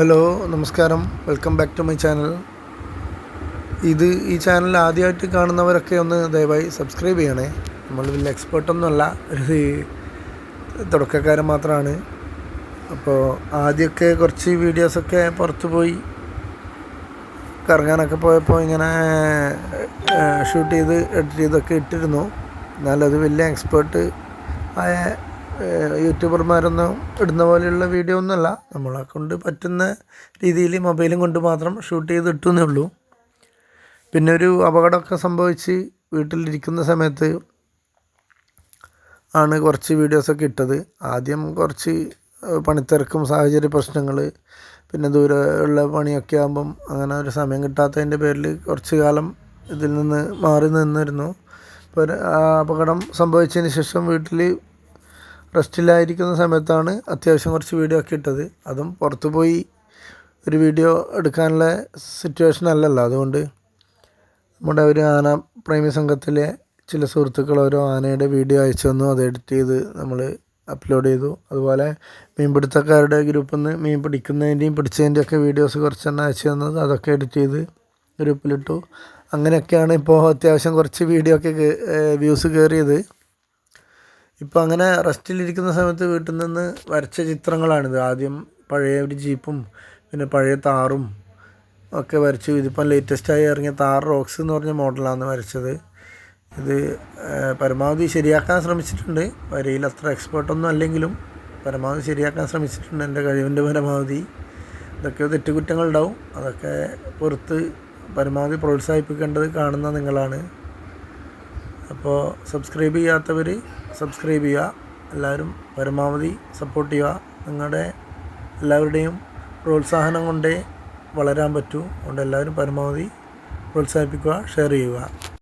Hello നമസ്കാരം. Welcome back to my channel. ഇത് ഈ ചാനൽ ആദ്യമായിട്ട് കാണുന്നവരൊക്കെ ഒന്ന് ദയവായി സബ്സ്ക്രൈബ് ചെയ്യണേ. നമ്മൾ വലിയ എക്സ്പേർട്ടൊന്നുമല്ല ഒരു തുടക്കക്കാരൻ മാത്രമാണ്. അപ്പോൾ ആദ്യമൊക്കെ കുറച്ച് വീഡിയോസൊക്കെ പുറത്ത് പോയി കറങ്ങാനൊക്കെ പോയപ്പോൾ ഇങ്ങനെ ഷൂട്ട് ചെയ്ത് എഡിറ്റ് ചെയ്തൊക്കെ ഇട്ടിരുന്നു. എന്നാലത് വലിയ എക്സ്പേർട്ട് ആയ യൂട്യൂബർമാരൊന്നും ഇടുന്ന പോലെയുള്ള വീഡിയോ ഒന്നുമല്ല. നമ്മളെ കൊണ്ട് പറ്റുന്ന രീതിയിൽ മൊബൈലും കൊണ്ട് മാത്രം ഷൂട്ട് ചെയ്ത് ഇട്ടുന്നേ ഉള്ളൂ. പിന്നെ ഒരു അപകടമൊക്കെ സംഭവിച്ച് വീട്ടിലിരിക്കുന്ന സമയത്ത് ആണ് കുറച്ച് വീഡിയോസൊക്കെ ഇട്ടത്. ആദ്യം കുറച്ച് പണിത്തിരക്കും സാഹചര്യ പ്രശ്നങ്ങൾ പിന്നെ ദൂരെ ഉള്ള പണിയൊക്കെ ആകുമ്പം അങ്ങനെ ഒരു സമയം കിട്ടാത്തതിന്റെ പേരിൽ കുറച്ച് കാലം ഇതിൽ നിന്ന് മാറി നിന്നിരുന്നു. ഇപ്പോൾ ഒരു ആ അപകടം സംഭവിച്ചതിന് ശേഷം വീട്ടിൽ റെസ്റ്റിലായിരിക്കുന്ന സമയത്താണ് അത്യാവശ്യം കുറച്ച് വീഡിയോ ഒക്കെ ഇട്ടത്. അതും പുറത്ത് പോയി ഒരു വീഡിയോ എടുക്കാനുള്ള സിറ്റുവേഷൻ അല്ലല്ലോ. അതുകൊണ്ട് നമ്മുടെ ഒരു ആന പ്രേമി സംഘത്തിലെ ചില സുഹൃത്തുക്കൾ ഓരോ ആനയുടെ വീഡിയോ അയച്ചു തന്നു. അത് എഡിറ്റ് ചെയ്ത് നമ്മൾ അപ്ലോഡ് ചെയ്തു. അതുപോലെ മീൻപിടുത്തക്കാരുടെ ഗ്രൂപ്പിൽ നിന്ന് മീൻ പിടിക്കുന്നതിന്റെയും പിടിച്ചതിന്റെയും ഒക്കെ വീഡിയോസ് കുറച്ചെണ്ണം അയച്ചു തന്നത് അതൊക്കെ എഡിറ്റ് ചെയ്ത് ഗ്രൂപ്പിലിട്ടു. അങ്ങനെയൊക്കെയാണ് ഇപ്പോൾ അത്യാവശ്യം കുറച്ച് വീഡിയോ ഒക്കെ വ്യൂസ് കയറിയത്. ഇപ്പോൾ അങ്ങനെ റെസ്റ്റിലിരിക്കുന്ന സമയത്ത് വീട്ടിൽ നിന്ന് വരച്ച ചിത്രങ്ങളാണിത്. ആദ്യം പഴയ ഒരു ജീപ്പും പിന്നെ പഴയ താറും ഒക്കെ വരച്ചു. ഇതിപ്പം ലേറ്റസ്റ്റായി ഇറങ്ങിയ താർ റോക്സ് എന്ന് പറഞ്ഞ മോഡലാണ് വരച്ചത്. ഇത് പരമാവധി ശരിയാക്കാൻ ശ്രമിച്ചിട്ടുണ്ട്. വരയിൽ അത്ര എക്സ്പേർട്ടൊന്നും അല്ലെങ്കിലും പരമാവധി ശരിയാക്കാൻ ശ്രമിച്ചിട്ടുണ്ട്. എന്റെ കഴിവിന്റെ പരമാവധി. ഇതൊക്കെ തെറ്റുകുറ്റങ്ങളുണ്ടാവും. അതൊക്കെ പുറത്ത് പരമാവധി പ്രോത്സാഹിപ്പിക്കേണ്ടത് കാണുന്ന നിങ്ങളാണ്. അപ്പോൾ സബ്സ്ക്രൈബ് ചെയ്യാത്തവർ സബ്സ്ക്രൈബ് ചെയ്യുക. എല്ലാവരും പരമാവധി സപ്പോർട്ട് ചെയ്യുക. നിങ്ങളുടെ എല്ലാവരുടെയും പ്രോത്സാഹനം കൊണ്ടേ വളരാൻ പറ്റൂ. അതുകൊണ്ട് എല്ലാവരും പരമാവധി പ്രോത്സാഹിപ്പിക്കുക ഷെയർ ചെയ്യുക.